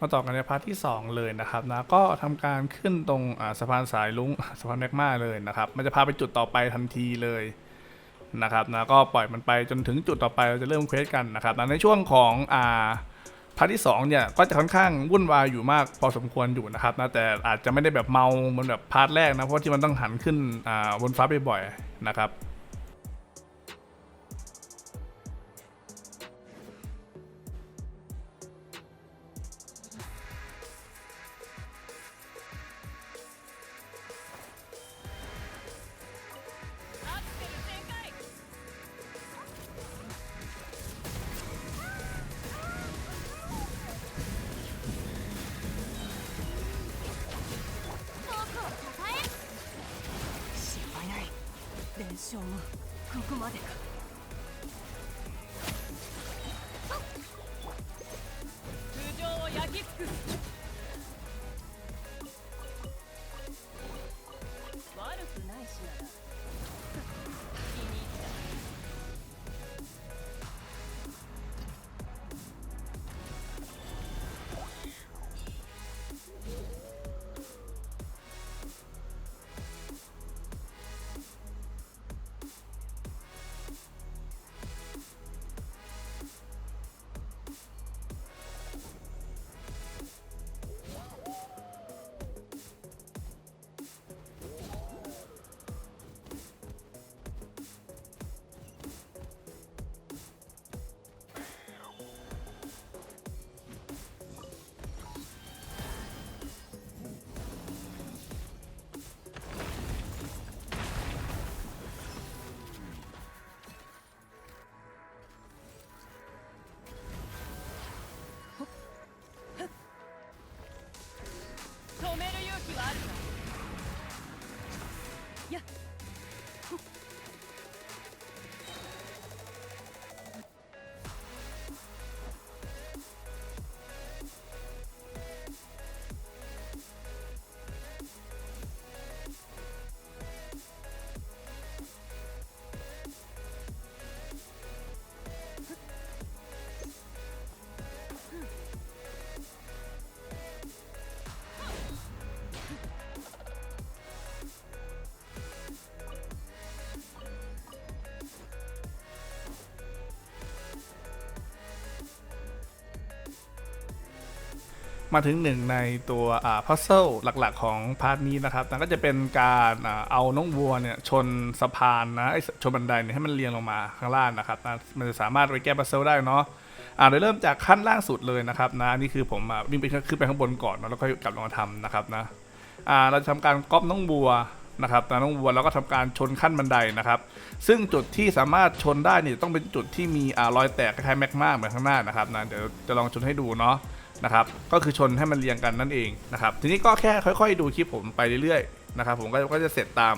มาต่อกันในพาร์ทที่ 2 เลยนะครับนะก็ทำการขึ้นตรงสะพานสายลุงสะพานแมกมาเลยนะครับ มันจะพาไปจุดต่อไปทันทีเลยนะครับนะก็ปล่อยมันไปจนถึงจุดต่อไปเราจะเริ่มเควสกันนะครับนะในช่วงของอ่าพาร์ทที่2เนี่ยก็จะค่อนข้างวุ่นวายอยู่มากพอสมควรอยู่นะครับนะแต่อาจจะไม่ได้แบบเมาเหมือนแบบพาร์ทแรกนะเพราะที่มันต้องหันขึ้นอ่าบนฟ้าบ่อยๆนะครับ ションも。ここまでか。 มาถึงหนึ่งในตัวอ่าพัซเซิลหลักๆ ของพาร์ทนี้นะครับนั่นก็จะเป็นการอเอาน้องวัวเนี่ยชนสะพานนะชนบันไดเนี่ยให้มันเรียงลงมาข้างล่างนะครับนะมันจะสามารถไปแก้พัซเซิลได้เนาะอ่าโดยเริ่มจากขั้นล่างสุดเลยนะครับนะนี่คือผมวิ่งไปขึ้นไปข้างบนก่อนนะแล้วก็กลับลงมาทำนะครับนะอ่าเราจะทำการก๊อปน้องวัวนะครับนะน้องวัวแล้วก็ทำการชนขั้นบันไดนะครับ ซึ่งจุดที่สามารถชนได้เนี่ยต้องเป็นจุดที่มีอ่ารอยแตกคล้ายแมกมาเหมือนข้างหน้านะครับนะเดี๋ยวจะลองชนให้ดูเนาะ นะครับก็คือชนให้มันเรียงกันนั่นเองนะครับทีนี้ก็แค่ค่อย ๆ ดูคลิปผมไปเรื่อยๆนะครับผมก็ก็จะเสร็จตาม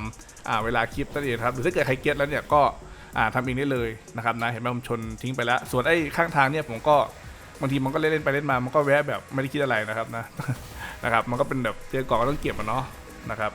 เวลาคลิปนั่นเองครับหรือถ้าเกิดใครเก็ตแล้วเนี่ยก็อ่าทำเองได้เลยนะครับนะเห็นไหมผมชนทิ้งไปแล้ว ส่วนไอ้ข้างทางเนี่ยผมก็บางทีมันก็เล่นไปเล่นมามันก็แวะแบบไม่ได้คิดอะไรนะครับนะนะครับมันก็เป็นแบบเจอก่อนก็ต้องเก็บมันเนาะนะครับ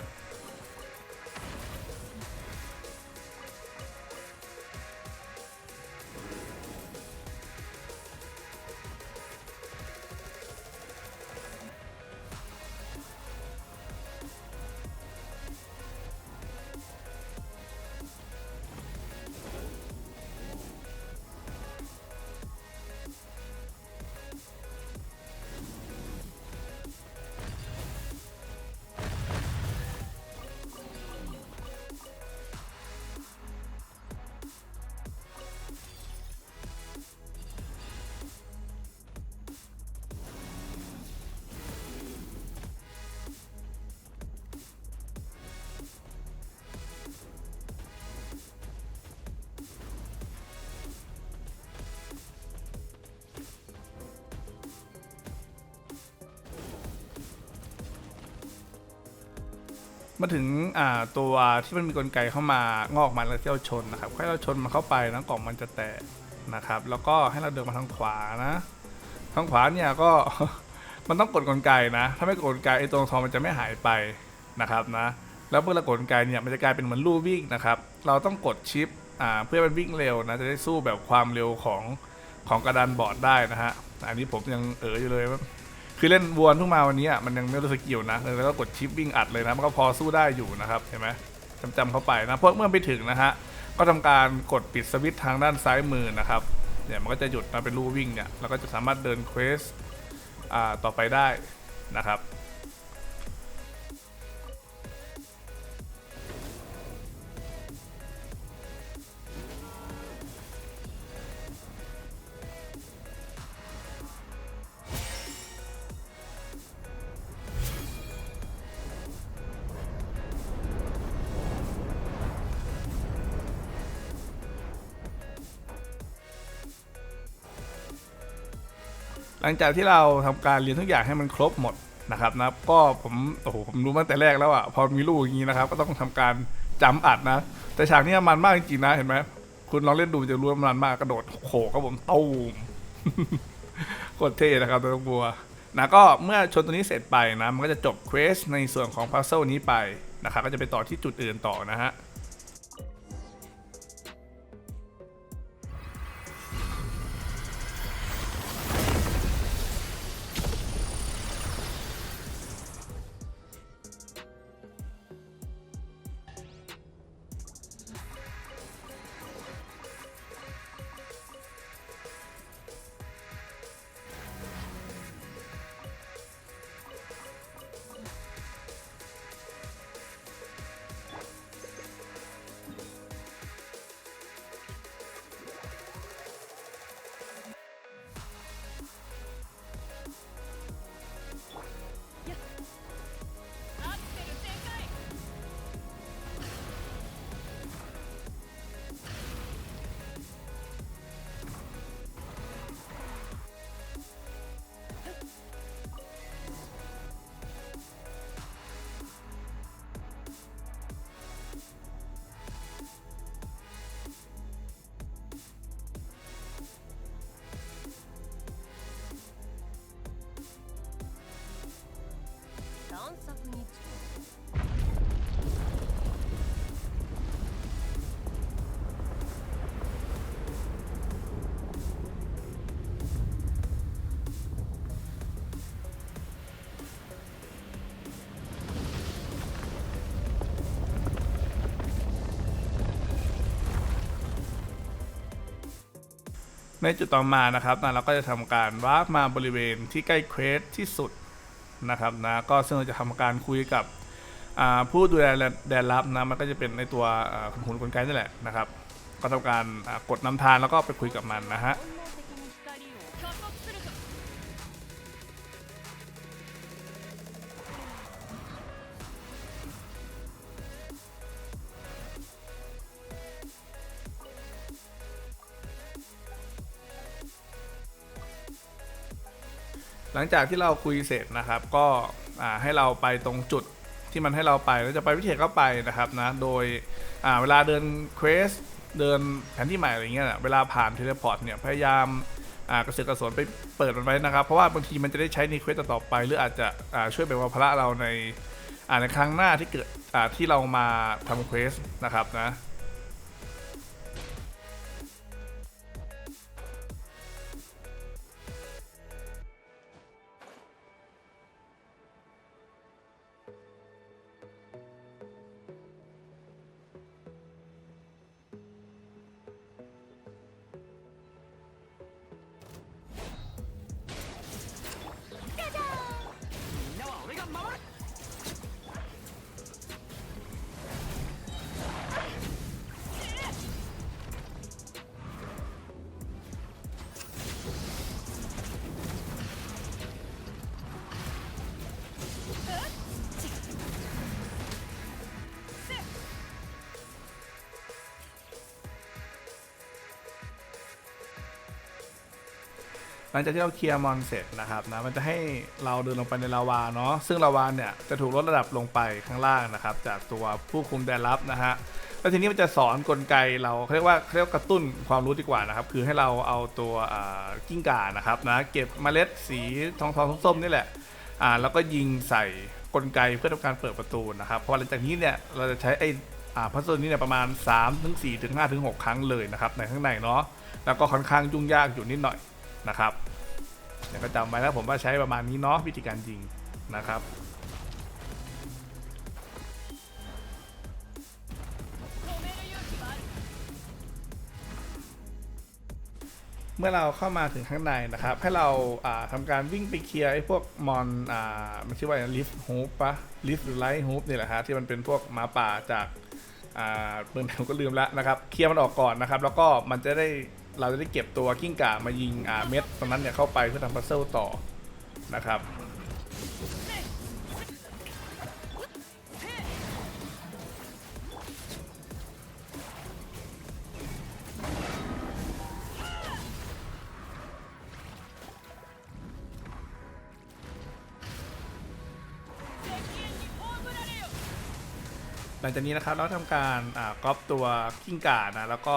มาถึงอ่าตัวที่มันมีกลไกเข้ามางอกมาแล้วที่เราชนนะครับให้เราชนมันเข้าไปนะกล่องมันจะแตกนะครับ แล้วก็ให้เราเดินมาทางขวานะทางขวาเนี่ยก็มันต้องกดกลไกนะ ถ้าไม่กดกลไกไอ้ตรงทองมันจะไม่หายไปนะครับนะแล้วเมื่อเรากดกลไกเนี่ยมันจะกลายเป็นเหมือนลู่วิ่งนะครับ เราต้องกดชิปอ่าเพื่อมันวิ่งเร็วนะจะได้สู้แบบความเร็วของของกระดานบอร์ดได้นะฮะอันนี้ผมยังเอออยู่เลยว่า คือเล่นวนเพิ่งมาวันนี้อะมันยังไม่รู้สกิลนะแล้วก็กดชิปวิ่งอัดเลยนะมันก็พอสู้ได้อยู่นะครับเห็นไหมจำจำๆเข้าไปนะเพราะเมื่อไปถึงนะฮะก็ทำการกดปิดสวิตช์ทางด้านซ้ายมือนะครับเนี่ยมันก็จะหยุดมาเป็นรูวิ่งเนี่ยเราก็จะสามารถเดินเควสอ่าต่อไปได้นะครับ หลังจากที่เราทำการเรียนทุกอย่างให้มันครบหมดนะครับนะก็ผมโอ้โหผมรู้มาแต่แรกแล้วอะพอมีลูกอย่างนี้นะครับ ก็ต้องทำการจำอัดนะ แต่ฉากนี้มันมากจริงๆนะเห็นไหมคุณลองเล่นดูจะรู้ว่ามันมากกระโดดโขกครับผมตูมโคตรเท่นะครับตัวบัวนะก็เมื่อชนตัวนี้เสร็จไปนะ มันก็จะจบเควสในส่วนของพัซเซิลนี้ไปนะครับก็จะไปต่อที่จุดอื่นต่อนะฮะ ในจุดต่อมานะครับนะเราก็จะทำการวาร์ปมาบริเวณที่ใกล้เควสที่สุดนะครับนะก็ซึ่งเราจะทำการคุยกับผู้ดูแลแดนรับนะมันก็จะเป็นในตัวหุ่นกลไกนี่แหละนะครับ ก็ทำการกดนำทางแล้วก็ไปคุยกับมันนะฮะ หลังจากที่เราคุยเสร็จนะครับ ก็ให้เราไปตรงจุดที่มันให้เราไปเราจะไปวิเทศก็ไปนะครับนะ โดยเวลาเดินเควสเดินแผนที่ใหม่อะไรเงี้ยเวลาผ่านเทเลพอร์ตเนี่ยพยายามกระเสือกกระสนไปเปิดมันไว้นะครับ เพราะว่าบางทีมันจะได้ใช้ในเควสต่อไป หรืออาจจะช่วยเป็นวาภระเราในในครั้งหน้าที่เกิดที่เรามาทำเควสนะครับนะ ลังจากที่เราเคลียร์มอนเสร็จนะครับนะมันจะให้เราเดินลงไปในลาวาเนาะซึ่งลาวาเนี่ยจะถูกลดระดับลงไปข้างล่างนะครับ จากตัวผู้คุมแดนรับนะฮะแล้วทีนี้มันจะสอนกลไกเราเขาเรียกว่าเขาเรียกกระตุ้นความรู้ดีกว่านะครับคือให้เราเอาตัวกิ้งก่านะครับนะเก็บเมล็ดสีทองทองส้มๆนี่แหละอ่าแล้วก็ยิงใส่กลไกเพื่อทำการเปิดประตูนะครับพราะหลังจากนี้เนี่ยเราจะใช้ไอ้อ่าพัซเซิลนี้เนี่ยประมาณ3ถึง4ถึง5ถึง6ครั้งเลยนะครับในข้างในเนาะแล้วก็ค่อนข้างยุ่งยากอยู่นิดหน่อย นะครับอย่างก็จำไว้แล้วผมว่าใช้ประมาณนี้เนาะวิธีการยิงนะครับเมื่อเราเข้ามาถึงข้างในนะครับ ให้เราทำการวิ่งไปเคลียร์ไอ้พวกมอนอ่าไมันชื่อว่าลิฟท์ฮูปปะลิฟหรือไลท์ฮูปนี่แหละครับที่มันเป็นพวกมาป่าจากอ่าเมืองไหนก็ลืมละนะครับ เคลียร์มันออกก่อนนะครับ แล้วก็มันจะได้ เราจะได้เก็บตัวกิ้งก่ามายิงอ่าเม็ดตรงนั้นเนี่ยเข้าไปเพื่อทำพัซเซิลต่อนะครับหลังจากนี้นะครับเราทำการก๊อปตัวกิ้งก่านะแล้วก็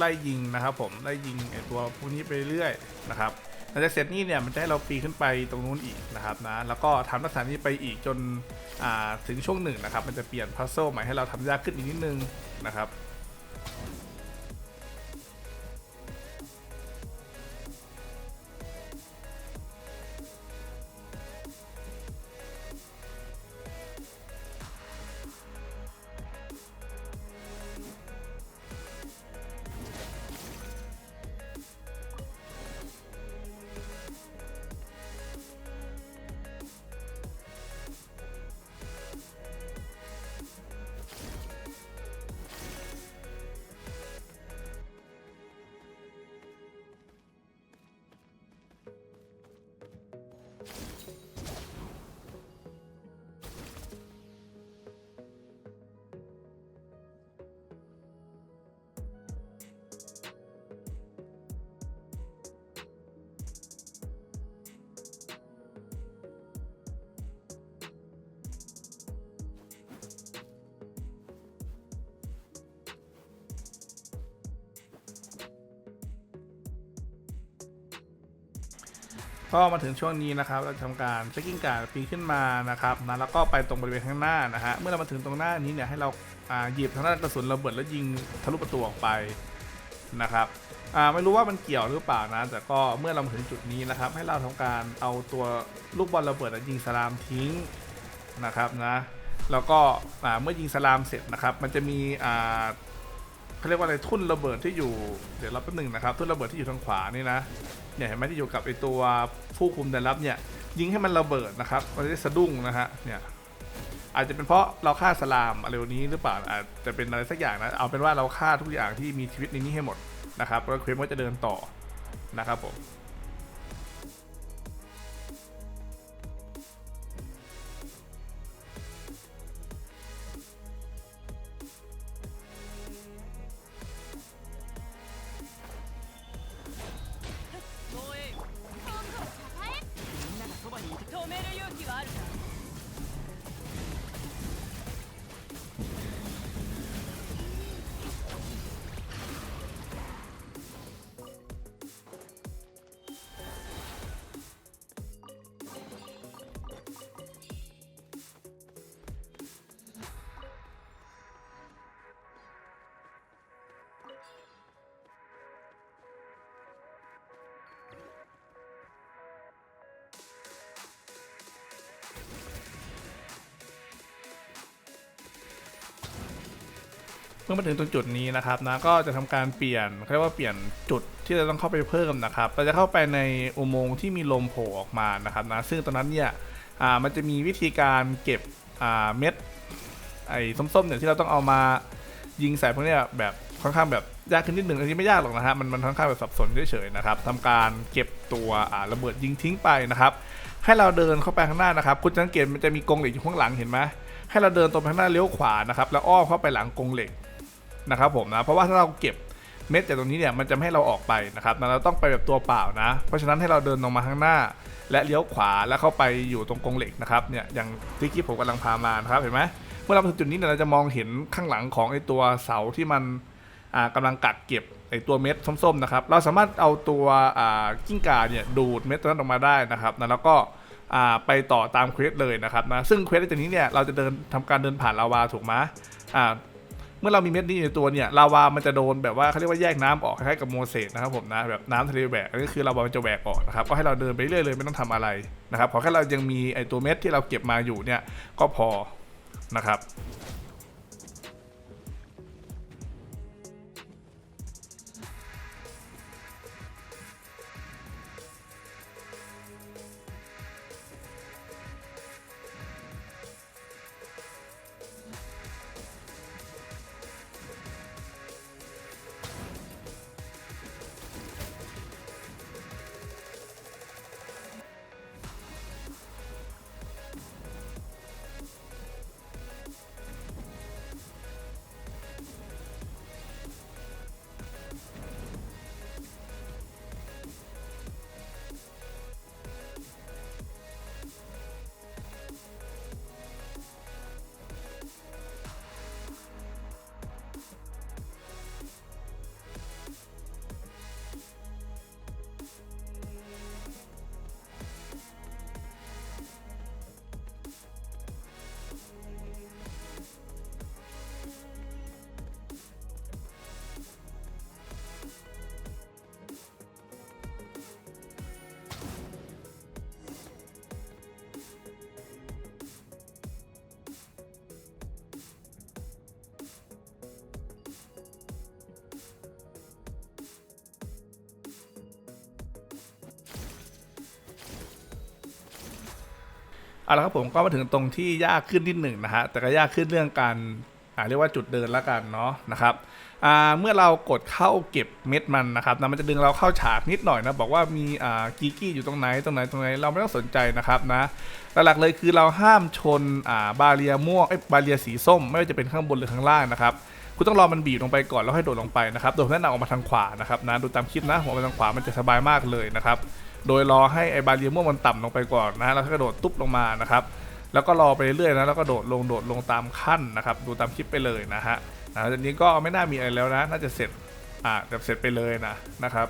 ไล่ยิงนะครับผมไล่ยิงไอตัวพวกนี้ไปเรื่อยนะครับหลังจากเสร็จนี่เนี่ยมันจะให้เราปีขึ้นไปตรงนู้นอีกนะครับนะแล้วก็ทำลักษณะนี้ไปอีกจนถึงช่วงหนึ่งนะครับมันจะเปลี่ยนพัซเซิลใหม่ให้เราทำยากขึ้นอีกนิดนึงนะครับ ก็มาถึงช่วงนี้นะครับ เราทำการเช็คกิ้งการปีนขึ้นมานะครับนะแล้วก็ไปตรงบริเวณข้างหน้านะฮะเมื่อเรามาถึงตรงหน้านี้เนี่ยให้เราหยิบทางด้านกระสุนระเบิดแล้วยิงทะลุประตูออกไปนะครับไม่รู้ว่ามันเกี่ยวหรือเปล่านะ แต่ก็เมื่อเรามาถึงจุดนี้นะครับ ให้เราทำการเอาตัวลูกบอลระเบิดยิงสลามทิ้งนะครับนะแล้วก็เมื่อยิงสลามเสร็จนะครับ มันจะมีเขาเรียกว่าอะไรทุ่นระเบิดที่อยู่ เดี๋ยวรับแป๊บหนึงนะครับ ทุ่นระเบิดที่อยู่ทางขวานี่นะ เนี่ยเห็นไหมที่อยู่กับไอตัวผู้คุมแดนรับเนี่ยยิงให้มันระเบิดนะครับมันจะได้สะดุ้งนะฮะเนี่ยอาจจะเป็นเพราะเราฆ่าสลามอะไรนี้หรือเปล่าอาจจะเป็นอะไรสักอย่างนะเอาเป็นว่าเราฆ่าทุกอย่างที่มีชีวิตในนี้ให้หมดนะครับแล้วเควสก็จะเดินต่อนะครับผม มื่อมาถึงตรงจุดนี้นะครับนะก็จะทำการเปลี่ยนเขาเรียกว่าเปลี่ยนจุดที่เราต้องเข้าไปเพิ่มนะครับ เราจะเข้าไปในอุโมงค์ที่มีลมโผล่ออกมานะครับนะซึ่งตอนนั้นเนี่ยมันจะมีวิธีการเก็บเม็ดไอ้ส้มๆเนี่ยที่เราต้องเอามายิงใส่พวกเนี้ยแบบค่อนข้างแบบยากขึ้นนิดหนึ่งอันนี้ไม่ยากหรอกนะฮะมันมันค่อนข้างแบบสับสนเฉยๆนะครับทำการเก็บตัวระเบิดยิงทิ้งไปนะครับให้เราเดินเข้าไปข้างหน้านะครับ คุณสังเกตมันจะมีกรงเหล็กอยู่ข้างหลังเห็นไหมให้เราเดินตรงไปข้างหน้าเลี้ยวขวานะครับแล้วอ้อมเข้าไปหลังกรงเหล็ก นะครับผมนะเพราะว่าถ้าเราเก็บเม็ดจากตรงนี้เนี่ยมันจะไม่ให้เราออกไปนะครับนะเราต้องไปแบบตัวเปล่านะ เพราะฉะนั้นให้เราเดินลงมาข้างหน้า และเลี้ยวขวาแล้วเข้าไปอยู่ตรงกรงเหล็กนะครับเนี่ยอย่างที่กี้ผมกำลังพามานะครับเห็นไหมเมื่อเราถึงจุดนี้เนี่ยเราจะมองเห็นข้างหลังของไอ้ตัวเสาที่มันอ่ากำลังกัดเก็บไอ้ตัวเม็ดส้มๆนะครับ เราสามารถเอาตัวกิ้งก่าเนี่ยดูดเม็ดตัวนั้นออกมาได้นะครับนะแล้วก็ไปต่อตามเควสเลยนะครับนะซึ่งเควสจากนี้เนี่ยเราจะเดินทำการเดินผ่านลาวาถูกไหม เมื่อเรามีเม็ดนี้อยู่ในตัวเนี่ยลาวามันจะโดนแบบว่าเขาเรียกว่าแยกน้ำออกคล้ายๆกับโมเสสนะครับผมนะแบบน้ำทะเลแหวกก็คือลาวามันจะแหวกออกนะครับก็ให้เราเดินไปเรื่อยเลยไม่ต้องทำอะไรนะครับขอแค่เรายังมีไอตัวเม็ดที่เราเก็บมาอยู่เนี่ยก็พอนะครับ เอาละครับผมก็มาถึงตรงที่ยากขึ้นนิดหนึ่งนะฮะแต่ก็ยากขึ้นเรื่องการเรียกว่าจุดเดินละกันเนาะนะครับเมื่อเรากดเข้าเก็บเม็ดมันนะครับนะมันจะดึงเราเข้าฉากนิดหน่อยนะบอกว่ามีกีกี้อยู่ตรงไหนตรงไหนตรงไหนเราไม่ต้องสนใจนะครับนะหลักๆเลยคือเราห้ามชนบาเรียม่วงเอ้บาเรียสีส้ม ไม่ว่าจะเป็นข้างบนหรือข้างล่างนะครับ คุณต้องรอมันบีบลงไปก่อนแล้วให้โดดลงไปนะครับโดยแนะนำออกมาทางขวานะครับนะดูตามคลิปนะหัวไปทางขวามันจะสบายมากเลยนะครับโดยรอให้ไอบาเรียม่วงมันต่ำลงไปก่อนนะแล้วก็กระโดดตุ๊บลงมานะครับแล้วก็รอไปเรื่อยๆนะแล้วก็โดดลงโดดลงตามขั้นนะครับดูตามคลิปไปเลยนะฮะนะจากนี้ก็ไม่น่ามีอะไรแล้วนะ น่าจะเสร็จอ่าแบบเสร็จไปเลยนะนะครับ